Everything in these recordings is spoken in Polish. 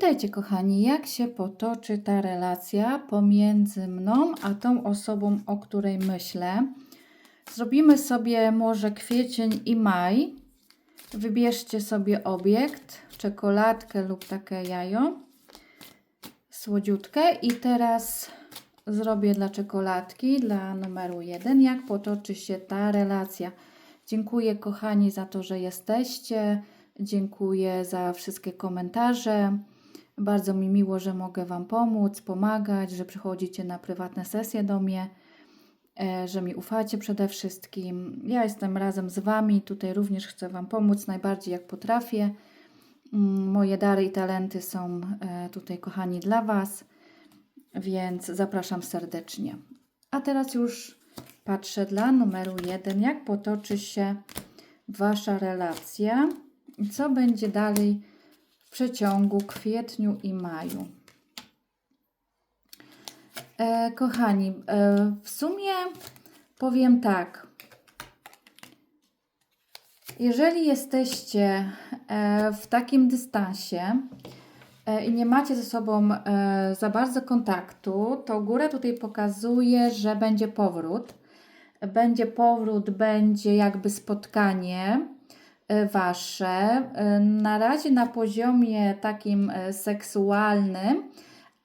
Witajcie, kochani. Jak się potoczy ta relacja pomiędzy mną a tą osobą, o której myślę? Zrobimy sobie może kwiecień i maj. Wybierzcie sobie obiekt, czekoladkę lub takie jajo, słodziutkę. I teraz zrobię dla czekoladki, dla numeru jeden, jak potoczy się ta relacja. Dziękuję, kochani, za to, że jesteście. Dziękuję za wszystkie komentarze. Bardzo mi miło, że mogę Wam pomóc, pomagać, że przychodzicie na prywatne sesje do mnie, e, że mi ufacie przede wszystkim. Ja jestem razem z Wami, tutaj również chcę Wam pomóc najbardziej jak potrafię. Mm, Moje dary i talenty są e, tutaj, kochani, dla Was, więc zapraszam serdecznie. A teraz już patrzę dla numeru jeden, jak potoczy się Wasza relacja i co będzie dalej przeciągu kwietniu i maju. E, kochani, e, w sumie powiem tak. Jeżeli jesteście e, w takim dystansie e, i nie macie ze sobą e, za bardzo kontaktu, to górę tutaj pokazuje, że będzie powrót. Będzie powrót, będzie jakby spotkanie wasze. E, Na razie na poziomie takim e, seksualnym,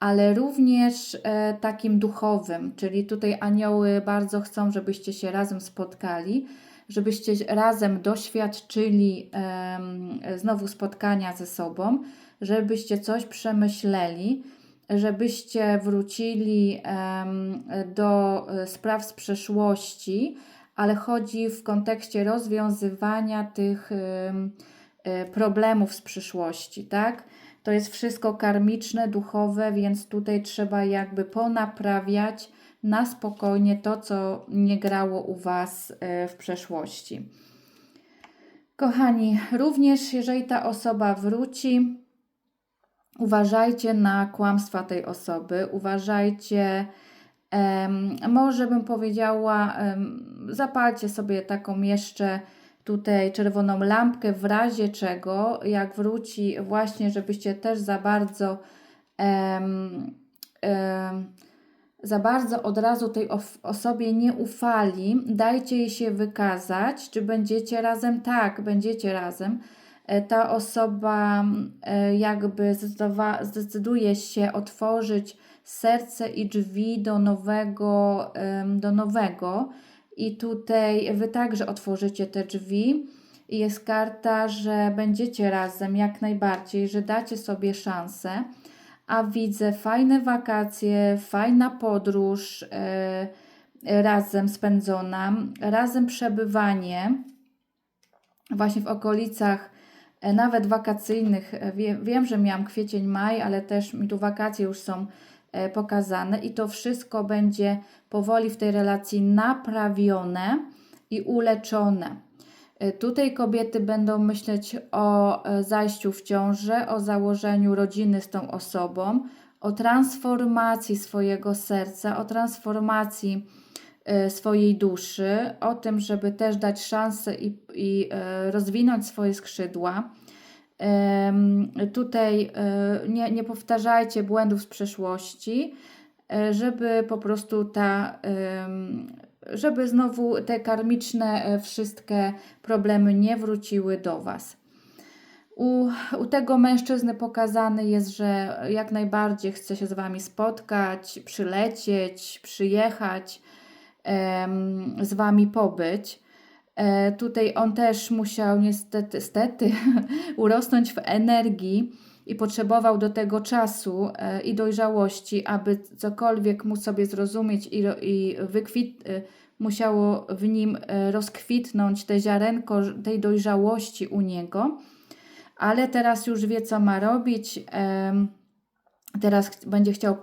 ale również e, takim duchowym, czyli tutaj anioły bardzo chcą, żebyście się razem spotkali, żebyście razem doświadczyli znowu spotkania ze sobą, żebyście coś przemyśleli, żebyście wrócili do e, spraw z przeszłości, ale chodzi w kontekście rozwiązywania tych e, problemów z przyszłości, tak? To jest wszystko karmiczne, duchowe, więc tutaj trzeba jakby ponaprawiać na spokojnie to, co nie grało u Was e, w przeszłości. Kochani, również jeżeli ta osoba wróci, uważajcie na kłamstwa tej osoby, uważajcie, może bym powiedziała, zapalcie sobie taką jeszcze tutaj czerwoną lampkę w razie czego, jak wróci właśnie, żebyście też za bardzo za bardzo od razu tej osobie nie ufali, dajcie jej się wykazać, czy będziecie razem. Tak, będziecie razem. E, Ta osoba e, jakby zdecyduje się otworzyć serce i drzwi do nowego, do nowego. I tutaj Wy także otworzycie te drzwi. Jest karta, że będziecie razem jak najbardziej, że dacie sobie szansę a widzę fajne wakacje, fajna podróż e, razem spędzona, razem przebywanie właśnie w okolicach e, nawet wakacyjnych. E, Wie, wiem, że miałam kwiecień, maj, ale też mi tu wakacje już są pokazane i to wszystko będzie powoli w tej relacji naprawione i uleczone. E, Tutaj kobiety będą myśleć o e, zajściu w ciążę, o założeniu rodziny z tą osobą, o transformacji swojego serca, o transformacji e, swojej duszy, o tym, żeby też dać szansę i, i e, rozwinąć swoje skrzydła. Tutaj e, nie, nie powtarzajcie błędów z przeszłości, e, żeby po prostu ta, żeby znowu te karmiczne e, wszystkie problemy nie wróciły do Was. U, u tego mężczyzny pokazany jest, że jak najbardziej chce się z Wami spotkać, przylecieć, przyjechać, z Wami pobyć. E, tutaj on też musiał niestety, stety, urosnąć w energii i potrzebował do tego czasu e, i dojrzałości, aby cokolwiek mu sobie zrozumieć i, i wykwit, e, musiało w nim rozkwitnąć te ziarenko tej dojrzałości u niego, ale teraz już wie, co ma robić. Teraz będzie chciał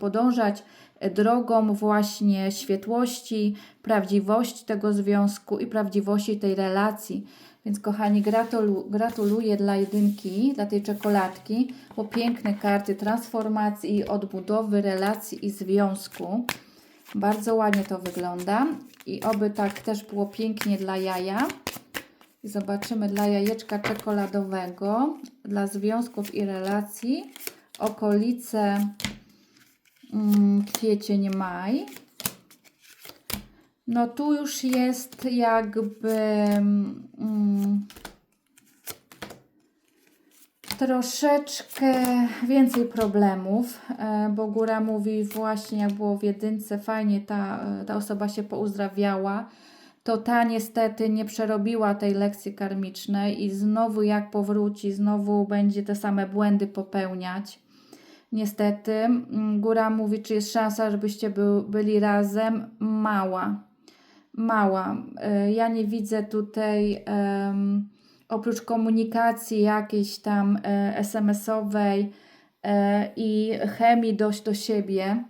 podążać drogą właśnie świetłości, prawdziwości tego związku i prawdziwości tej relacji. Więc kochani, gratulu- gratuluję dla jedynki, dla tej czekoladki, bo piękne karty transformacji i odbudowy relacji i związku. Bardzo ładnie to wygląda i oby tak też było pięknie dla jaja. I zobaczymy dla jajeczka czekoladowego, dla związków i relacji, okolice kwiecień, maj. No tu już jest jakby mm, troszeczkę więcej problemów, e, bo góra mówi właśnie jak było w jedynce, fajnie ta, ta osoba się pouzdrawiała, to ta niestety nie przerobiła tej lekcji karmicznej i znowu jak powróci, znowu będzie te same błędy popełniać. Niestety, mm, góra mówi, czy jest szansa, żebyście był, byli razem? Mała. Mała. E, Ja nie widzę tutaj em, oprócz komunikacji jakiejś tam e, SMS-owej e, i chemii dość do siebie.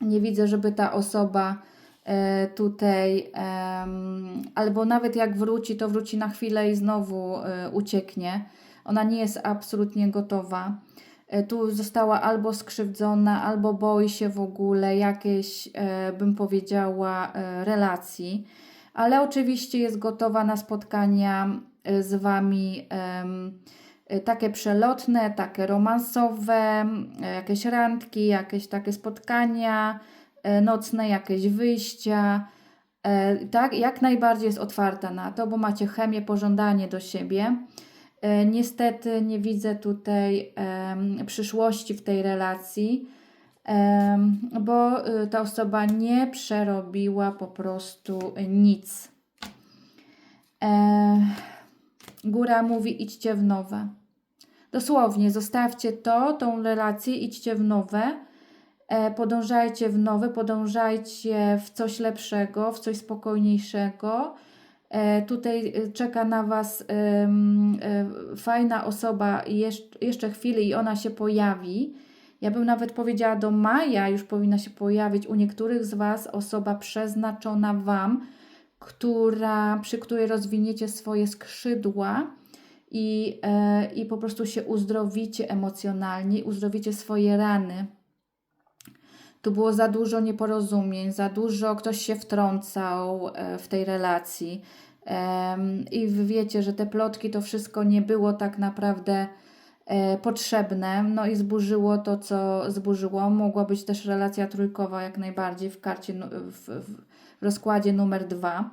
Nie widzę, żeby ta osoba e, tutaj, em, albo nawet jak wróci, to wróci na chwilę i znowu e, ucieknie. Ona nie jest absolutnie gotowa. E, Tu została albo skrzywdzona, albo boi się w ogóle jakiejś, e, bym powiedziała, e, relacji, ale oczywiście jest gotowa na spotkania z Wami takie przelotne, takie romansowe, jakieś randki, jakieś takie spotkania nocne, jakieś wyjścia. Tak, jak najbardziej jest otwarta na to, bo macie chemię, pożądanie do siebie. E, Niestety nie widzę tutaj przyszłości w tej relacji, bo y, ta osoba nie przerobiła po prostu nic. E, góra mówi: idźcie w nowe. Dosłownie, zostawcie to, tą relację, idźcie w nowe. E, podążajcie w nowe, podążajcie w coś lepszego, w coś spokojniejszego. E, tutaj e, czeka na Was e, fajna osoba jeszcze, chwili i ona się pojawi. Ja bym nawet powiedziała do maja już powinna się pojawić u niektórych z Was osoba przeznaczona Wam, która, przy której rozwiniecie swoje skrzydła i, i po prostu się uzdrowicie emocjonalnie, uzdrowicie swoje rany. Tu było za dużo nieporozumień, za dużo ktoś się wtrącał e, w tej relacji. I wiecie, że te plotki to wszystko nie było tak naprawdę e, potrzebne. No i zburzyło to, co zburzyło. Mogła być też relacja trójkowa jak najbardziej w karcie, w, w rozkładzie numer dwa.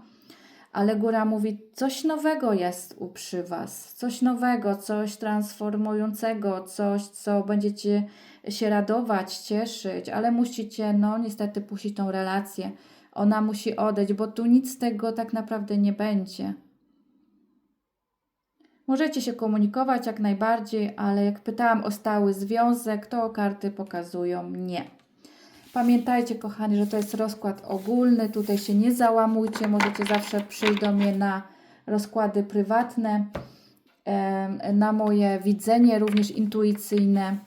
Ale góra mówi, coś nowego jest przy Was, coś nowego, coś transformującego, coś, co będziecie się radować, cieszyć, ale musicie, no niestety, puścić tą relację. Ona musi odejść, bo tu nic z tego tak naprawdę nie będzie. Możecie się komunikować jak najbardziej, ale jak pytałam o stały związek, to karty pokazują nie. Pamiętajcie, kochani, że to jest rozkład ogólny. Tutaj się nie załamujcie. Możecie zawsze przyjść do mnie na rozkłady prywatne, na moje widzenie, również intuicyjne,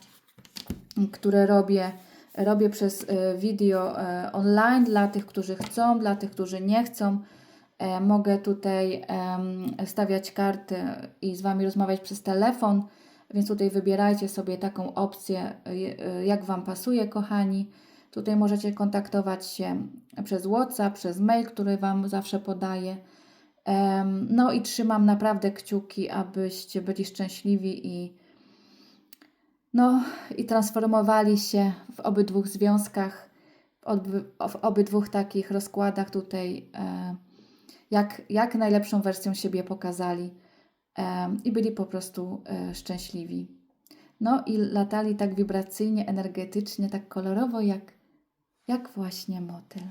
które robię, robię przez e, video e, online dla tych, którzy chcą, dla tych, którzy nie chcą. E, Mogę tutaj stawiać karty i z Wami rozmawiać przez telefon, więc tutaj wybierajcie sobie taką opcję, jak Wam pasuje, kochani. Tutaj możecie kontaktować się przez WhatsApp, przez mail, który Wam zawsze podaję. No i trzymam naprawdę kciuki, abyście byli szczęśliwi i, no, i transformowali się w obydwu związkach, w, obydwu, takich rozkładach tutaj, jak, jak najlepszą wersją siebie pokazali i byli po prostu e, szczęśliwi. No i latali tak wibracyjnie, energetycznie, tak kolorowo, jak, jak właśnie motyl.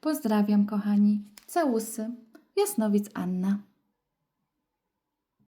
Pozdrawiam, kochani. Całusy. Jasnowic Anna.